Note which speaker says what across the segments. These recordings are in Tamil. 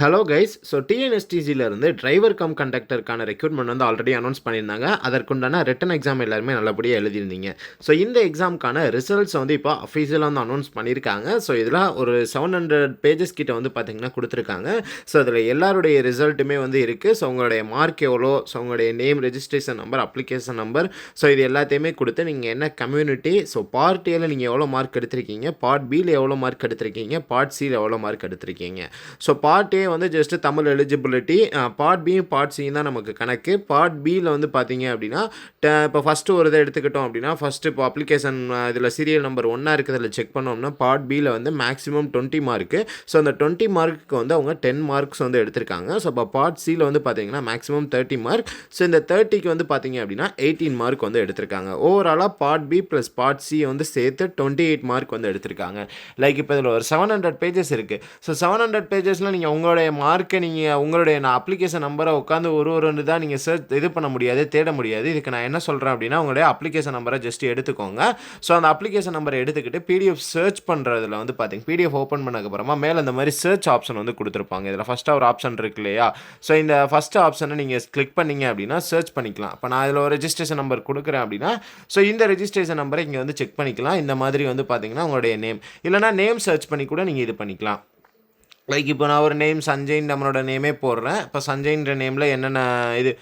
Speaker 1: ஹலோ கைஸ் ஸோ டிஎன்எஸ்டிசியிலேருந்து டிரைவர் கம் கண்டக்டருக்கான ரெக்ரூட்மெண்ட் வந்து ஆல்ரெடி அனௌன்ஸ் பண்ணியிருந்தாங்க. அதற்குண்டான ரிட்டன் எக்ஸாம் எல்லாருமே நல்லபடியாக எழுதியிருந்தீங்க. ஸோ இந்த எக்ஸாமுக்கான ரிசல்ட்ஸ் வந்து இப்போ அஃபீஷியலாக வந்து அனௌன்ஸ் பண்ணியிருக்காங்க. ஸோ இதில் ஒரு செவன் ஹண்ட்ரட் பேஜஸ் கிட்ட வந்து பார்த்தீங்கன்னா கொடுத்துருக்காங்க. ஸோ அதில் எல்லாருடைய ரிசல்ட்டுமே வந்து இருக்குது ஸோ உங்களுடைய மார்க் எவ்வளோ? ஸோ உங்களுடைய name registration number application number so இது எல்லாத்தையுமே கொடுத்து நீங்கள் என்ன கம்யூனிட்டி ஸோ பார்ட் ஏல நீங்கள் எவ்வளோ மார்க் எடுத்திருக்கீங்க? பார்ட் பியில் எவ்வளோ மார்க் எடுத்திருக்கீங்க? பார்ட் சியில் எவ்வளோ மார்க் எடுத்திருக்கீங்க? ஸோ பார்ட் ஏ வந்து ஜஸ்ட்டு தமிழ் எலிஜிபிலிட்டி பார்ட் பியும் பார்ட் சியும் தான் நமக்கு கணக்கு. பார்ட் பியில் வந்து பார்த்தீங்க அப்படின்னா இப்போ ஃபஸ்ட்டு ஒரு இதை எடுத்துக்கிட்டோம் அப்படின்னா ஃபஸ்ட்டு இப்போ அப்ளிகேஷன் இதில் சீரியல் நம்பர் ஒன்றா இருக்கிறதுல செக் பண்ணோம்னா பார்ட் பியில் வந்து மேக்ஸிமம் டுவெண்ட்டி மார்க்கு ஸோ அந்த டுவெண்ட்டி மார்க்குக்கு வந்து அவங்க டென் மார்க்ஸ் வந்து எடுத்திருக்காங்க. ஸோ இப்போ பார்ட் சியில் வந்து பார்த்தீங்கன்னா மேக்ஸிமம் தேர்ட்டி மார்க் ஸோ இந்த தேர்ட்டிக்கு வந்து பார்த்தீங்க அப்படின்னா எயிட்டீன் மார்க் வந்து எடுத்திருக்காங்க. ஓவராலாக part B plus part C வந்து சேர்த்து டுவெண்ட்டி எயிட் மார்க் வந்து எடுத்திருக்காங்க. லைக் இப்போ இதில் ஒரு செவன் ஹண்ட்ரட் பேஜஸ் இருக்குது ஸோ செவன் ஹண்ட்ரட் பேஜஸில் நீங்கள் உங்களுடைய மார்க்கை நீங்கள் உங்களுடைய நான் அப்ளிகேஷன் நம்பரை உட்காந்து ஒரு ஒரு தான் நீங்கள் சர்ச் இது பண்ண முடியாது தேட முடியாது. இதுக்கு நான் என்ன சொல்கிறேன் அப்படின்னா உங்களுடைய அப்ளிகேஷன் நம்பரை ஜஸ்ட் எடுத்துக்கோங்க. ஸோ அந்த அப்ளிகேஷன் நம்பரை எடுத்துக்கிட்டு பிடிஎஃப் சர்ச் பண்ணுறதுல வந்து பார்த்தீங்க பிடிஎஃப் ஓப்பன் பண்ணதுக்கப்புறமா மேலே இந்த மாதிரி சர்ச் ஆப்ஷன் வந்து கொடுத்துருப்பாங்க. இதில் ஃபஸ்ட்டாக ஒரு ஆப்ஷன் இருக்கு இல்லையா? ஸோ இந்த ஃபஸ்ட் ஆப்ஷனை நீங்கள் கிளிக் பண்ணீங்க அப்படின்னா சர்ச் பண்ணிக்கலாம். இப்போ நான் இதில் ஒரு ரெஜிஸ்ட்ரேஷன் நம்பர் கொடுக்குறேன் அப்படின்னா ஸோ இந்த ரெஜிஸ்ட்ரேஷன் நம்பரை இங்கே வந்து செக் பண்ணிக்கலாம். இந்த மாதிரி வந்து பார்த்தீங்கன்னா உங்களுடைய நேம் இல்லைனா நேம் சர்ச் பண்ணி கூட நீங்கள் இது பண்ணிக்கலாம். லைக் இப்போ நான் ஒரு நேம் சஞ்சய்ன்னு நம்மளோட நேமே போடுறேன். இப்போ சஞ்சய்ன்ற நேமில் என்னென்ன இது?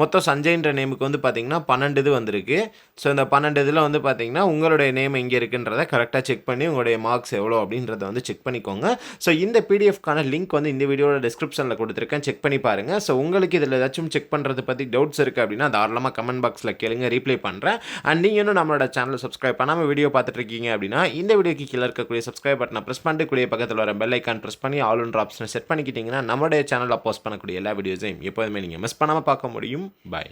Speaker 1: மொத்தம் சஞ்சய்ன்ற நேமுக்கு வந்து பார்த்தீங்கன்னா பன்னெண்டு இது வந்திருக்கு. ஸோ இந்த பன்னெண்டு இதில் வந்து பார்த்தீங்கன்னா உங்களுடைய நேம் எங்கே இருக்குன்றதை கரெக்டாக செக் பண்ணி உங்களுடைய மார்க்ஸ் எவ்வளோ அப்படின்றத வந்து செக் பண்ணிக்கோங்க. ஸோ இந்த பிடிஎஃப்கான லிங்க் வந்து இந்த வீடியோட டிஸ்கிரிப்ஷனில் கொடுத்துருக்கேன். செக் பண்ணி பாருங்கள் ஸோ உங்களுக்கு இதில் ஏதாச்சும் செக் பண்ணுறது பற்றி டவுட்ஸ் இருக்குது அப்படின்னா தாராளமாக கமெண்ட் பாக்ஸில் கேளுங்க. ரீப்ளை பண்ணுறேன் அண்ட் நீங்கள் இன்னும் நம்மளோட சேனலை சப்ஸ்கிரைப் பண்ணாமல் வீடியோ பார்த்துட்டு இருக்கீங்க அப்படின்னா இந்த வீடியோக்கு கீழே இருக்கக்கூடிய சப்ஸ்கிரைப் பட்டனை ப்ரெஸ் பண்ணிட்டு கூடிய பக்கத்தில் வர பெல் ஐக்கான் ப்ரெஸ் பண்ணி ஆல் ஒன்ற ஆப்ஷனை செட் பண்ணிக்கிட்டிங்கன்னா நம்மளுடைய சேனலில் போஸ்ட் பண்ணக்கூடிய எல்லா வீடியோஸையும் எப்போதுமே நீங்கள் மிஸ் பண்ணாமல் பார்க்க முடியும். 47